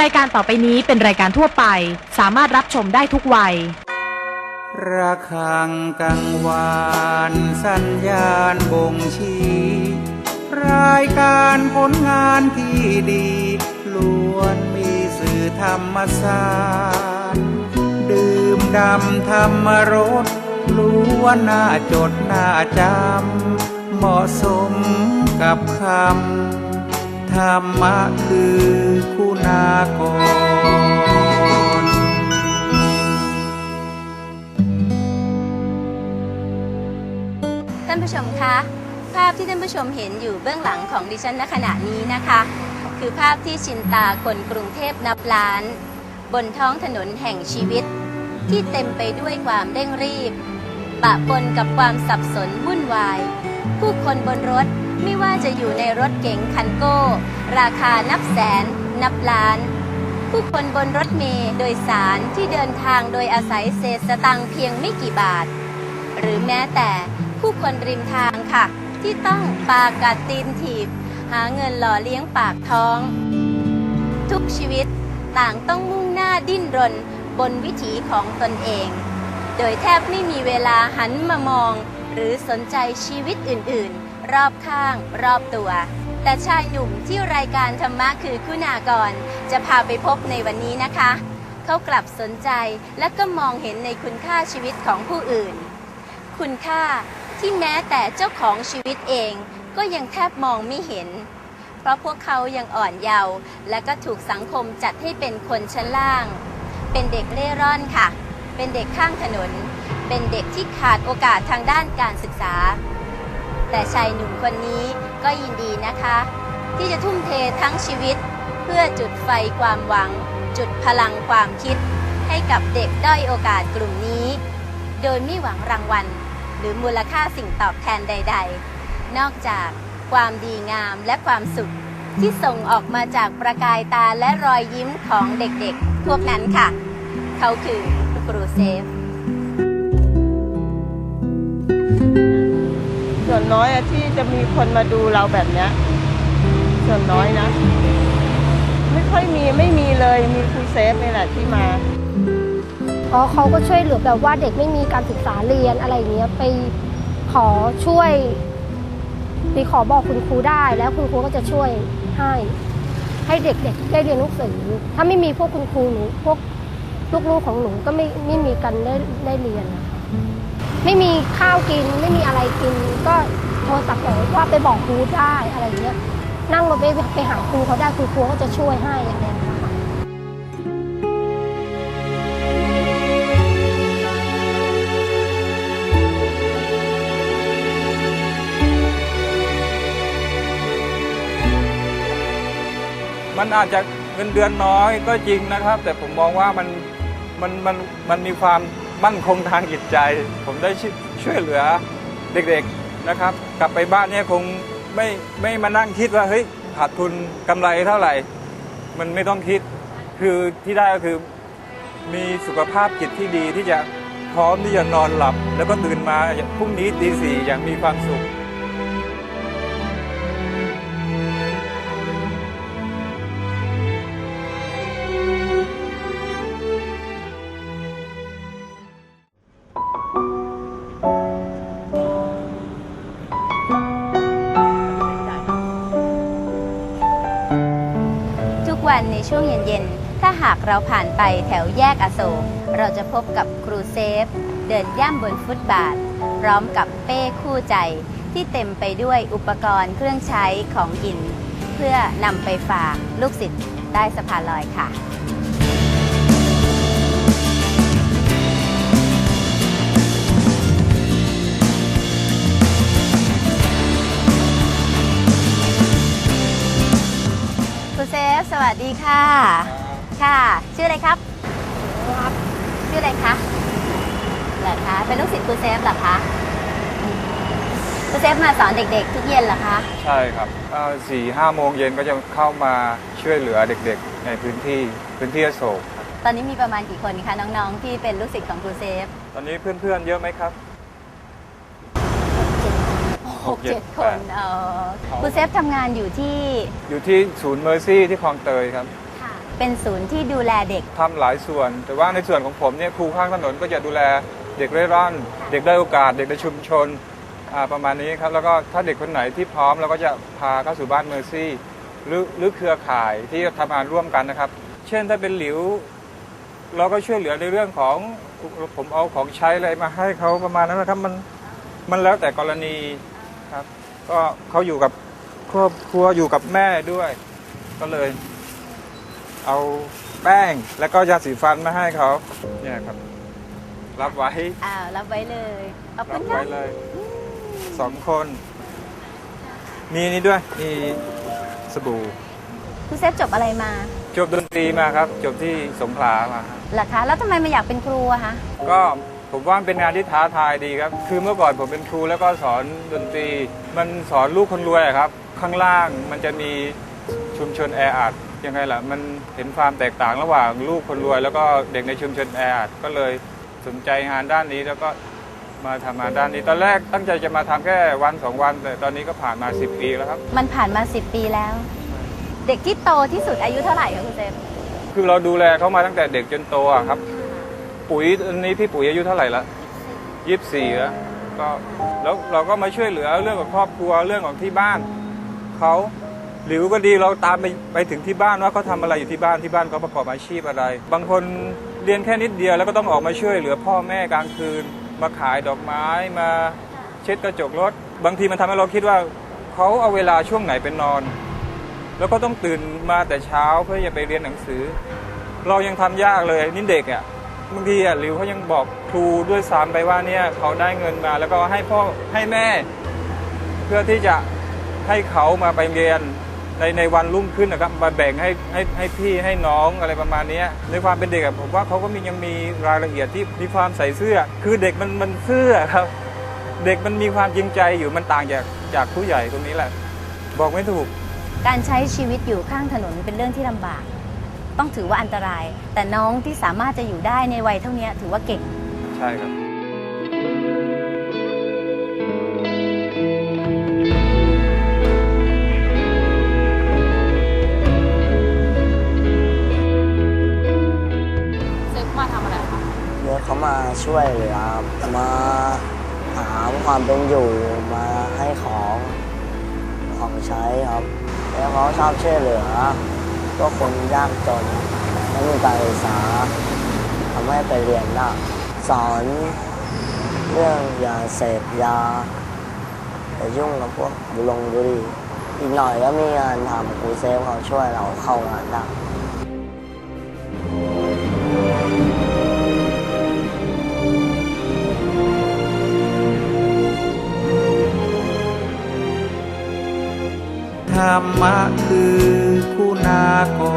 รายการต่อไปนี้เป็นรายการทั่วไป สามารถรับชมได้ทุกวัย ระฆังกังวานสัญญาณบ่งชี้ รายการผลงานที่ดีล้วนมีสื่อธรรมสารดื่มดำธรรมรสล้วนน่าจดน่าจำเหมาะสมกับคำธรรมะคือ พที่ท่านผู้ชมเห็นอยู่เบื้องหลังของดิฉันณขณะนี้นะคะ คือภาพที่ชินตาคนกรุงเทพนับล้าน บนท้องถนนแห่งชีวิต ที่เต็มไปด้วยความเร่งรีบ ปะปนกับความสับสนวุ่นวาย ผู้คนบนรถไม่ว่าจะอยู่ในรถเก๋งคันโก้ ราคานับแสน นับล้าน ผู้คนบนรถเมล์โดยสารที่เดินทางโดยอาศัยเศษสตังเพียงไม่กี่บาท หรือแม้แต่ผู้คนริมทางค่ะ ที่ต้องปากัดตีนถีบ หาเงินหล่อเลี้ยงปากท้อง ทุกชีวิตต่างต้องมุ่งหน้าดิ้นรนบนวิถีของตนเอง โดยแทบไม่มีเวลาหันมามอง หรือสนใจชีวิตอื่นๆ รอบข้างรอบตัว แต่ชายหนุ่มที่รายการธรรมะคือคุณากร จะพาไปพบในวันนี้นะคะ เขากลับสนใจและก็มองเห็นในคุณค่าชีวิตของผู้อื่น คุณค่า ที่แม้แต่เจ้าของชีวิตเองก็ยังแทบมองไม่เห็น เพราะพวกเขายังอ่อนเยาว์และก็ถูกสังคมจัดให้เป็นคนชั้นล่าง เป็นเด็กเร่ร่อนค่ะ เป็นเด็กข้างถนน เป็นเด็กที่ขาดโอกาสทางด้านการศึกษา แต่ชายหนุ่มคนนี้ก็ยินดีนะคะ ที่จะทุ่มเททั้งชีวิต เพื่อจุดไฟความหวัง จุดพลังความคิด ให้กับเด็กด้อยโอกาสกลุ่มนี้ โดยไม่หวังรางวัล หรือมูลค่าสิ่งตอบแทนใด ๆ นอกจากความดีงามและความสุข ที่ส่งออกมาจากประกายตาและรอยยิ้มของเด็กๆ พวกนั้นค่ะ เขาคือครูเซฟ ส่วนน้อยอะที่จะมีคนมาดูเราแบบเนี้ยส่วนน้อยนะ ไม่ค่อยมีไม่มีเลยมีครูเซฟนี่แหละที่มา อ๋อเขาก็ช่วยเหลือแบบว่าเด็กไม่มีการศึกษาเรียนอะไรอย่างเงี้ยไปขอช่วยไปขอบอกคุณครูได้แล้วคุณครูก็จะช่วยให้ ให้เด็กๆได้เรียนหนังสือถ้าไม่มีพวกคุณครูหนูพวกลูกๆของหนูก็ไม่ไม่มีกันได้ได้เรียนนะคะไม่มีข้าวกินไม่มีอะไรกิน ก็โทรศัพท์บอกว่าไปบอกครูได้อะไรเงี้ยนั่งรถไปไปหาครูเขาได้คุณครูก็จะช่วยให้อะไรเงี้ย มันอาจจะเงินเดือนน้อยก็จริงนะครับ แต่ผมมองว่ามันมันมันมันมีความมั่นคงทางจิตใจ ผมได้ช่วยเหลือเด็กๆนะครับ กลับไปบ้านเนี่ยคงไม่ไม่มานั่งคิดว่าเฮ้ยขาดทุนกำไรเท่าไหร่ มันไม่ต้องคิดคือที่ได้ก็คือมีสุขภาพจิตที่ดีที่จะพร้อมที่จะนอนหลับ แล้วก็ตื่นมาพรุ่งนี้ตีสี่อย่างมีความสุข เย็นๆ ถ้าหากเราผ่านไปแถวแยกอโศก เราจะพบกับครูเซฟ เดินย่ำบนฟุตบาท พร้อมกับเป้คู่ใจ ที่เต็มไปด้วยอุปกรณ์เครื่องใช้ของกิน เพื่อนำไปฝากลูกศิษย์ใต้สะพานลอยค่ะ วัสดีค่ะ ค่ะ ชื่ออะไรครับ ครับชื่ออะไรคะเหรอคะเป็นลูกศิษย์ครูเซฟเหรอคะครูเซฟมาสอนเด็ก ๆ ทุกเย็นเหรอคะ ใช่ครับสี่ห้าโมงเย็นก็จะเข้ามาช่วยเหลือเด็กๆ ในพื้นที่พื้นที่อโศกครับตอนนี้มีประมาณกี่คนคะน้องๆ ที่เป็นลูกศิษย์ของครูเซฟ ตอนนี้เพื่อนๆเยอะไหมครับ หกเจ็ดคนเออครูเซฟทำงานอยู่ที่อยู่ที่ศูนย์เมอร์ซี่ที่คลองเตยครับเเป็นศูนย์ที่ดูแลเด็ก ทำหลายส่วน แต่ว่าในส่วนของผมเนี่ยครูข้างถนนก็จะดูแลเด็กเร่ร่อน เด็กได้อยโอกาส เด็กในชุมชนอ่าประมาณนี้ครับ แล้วก็ถ้าเด็กคนไหนที่พร้อมเราก็จะพาเข้าสู่บ้านเมอร์ซี่หรือหรือเครือข่ายที่ทำงานร่วมกันนะครับ เช่นถ้าเป็นหลิว เราก็ช่วยเหลือในเรื่องของผมเอาของใช้อะไรมาให้เขาประมาณนั้นนะครับมันมันแล้วแต่กรณี ครับ ก็เขาอยู่กับครอบครัวอยู่กับแม่ด้วย ก็เลย เอาแป้งแล้วก็ยาสีฟันมาให้เขาเนี่ยครับ รับไว้อ้าวรับไว้เลยขอบคุรัณบค่ะไว้เลยสองคน มีนี่ด้วย มีสบู่ คุณเซฟจบอะไรมาจบดนตรีมาครับ จบที่สงขลามาครับ เหรอคะ แล้วทำไมมาอยากเป็นครูอะคะก็ ผมว่ามันเป็นงานที่ท้าทายดีครับ คือเมื่อก่อนผมเป็นครูแล้วก็สอนดนตรี มันสอนลูกคนรวยอะครับ ข้างล่างมันจะมีชุมชนแออัดยังไงล่ะ มันเห็นความแตกต่างระหว่างลูกคนรวย แล้วก็เด็กในชุมชนแออัดก็เลยสนใจงานด้านนี้แล้วก็มาทำงานด้านนี้ตอนแรกตั้งใจจะมาทำแค่วันสองวัน แต่ตอนนี้ก็ผ่านมา 10 ปีแล้วครับ มันผ่านมา 10 ปีแล้ว เด็กที่โตที่สุดอายุเท่าไหร่คะคุณเซฟคือเราดูแลเขามาตั้งแต่เด็กจนโตอะครับ ปุ๋ยอันนี้พี่ปุ๋ยอายุเท่าไหร่ละยี่สิบสี่แล้วก็แล้วเราก็มาช่วยเหลือเรื่องของครอบครัวเรื่องของที่บ้านเขาหรือก็ดีเราตามไปไปถึงที่บ้านว่าเขาทำอะไรอยู่ที่บ้านที่บ้านเขาประกอบอาชีพอะไร บางคนเรียนแค่นิดเดียวแล้วก็ต้องออกมาช่วยเหลือพ่อแม่กลางคืน มาขายดอกไม้มาเช็ดกระจกรถ บางทีมันทำให้เราคิดว่าเขาเอาเวลาช่วงไหนเป็นนอน แล้วก็ต้องตื่นมาแต่เช้าเพื่อจะไปเรียนหนังสือ เรายังทำยากเลยนี่เด็กอะ บางทีอะหลิวเขายังบอกครูด้วยซ้ำไปว่าเนี่ยเขาได้เงินมา แล้วก็ให้พ่อให้แม่ เพื่อที่จะให้เขามาไปเรียนในในวันรุ่งขึ้นนะครับ มาแบ่งให้ให้ให้พี่ให้น้องอะไรประมาณนี้ในความเป็นเด็กผมว่าเขาก็มียังมีรายละเอียดที่มีความใส่เสื้อ คือเด็กมันมันเสื้อครับ เด็กมันมีความจริงใจอยู่มันต่างจากจากผู้ใหญ่ตรงนี้แหละ บอกไม่ถูก การใช้ชีวิตอยู่ข้างถนนเป็นเรื่องที่ลำบาก ต้องถือว่าอันตราย แต่น้องที่สามารถจะอยู่ได้ในวัยเท่านี้ถือว่าเก่ง ใช่ครับเซฟมาทำอะไรคะเดี๋ยวเขามาช่วยเหลือครับมาหาความเป็นอยู่มาให้ของของใช้ครับ แล้วเขาชอบช่วยเหลือ ก็คนยากจนไม่มีการศึกษาทำให้ไปเรียนได้สอนเรื่องยาเสพยาอย่ายุ่งกับพวกบุหรงบุรีอีกหน่อยก็มีงานทำครูเซฟเขาช่วยเราเข้างานได้ธรรมะคือ คุณากร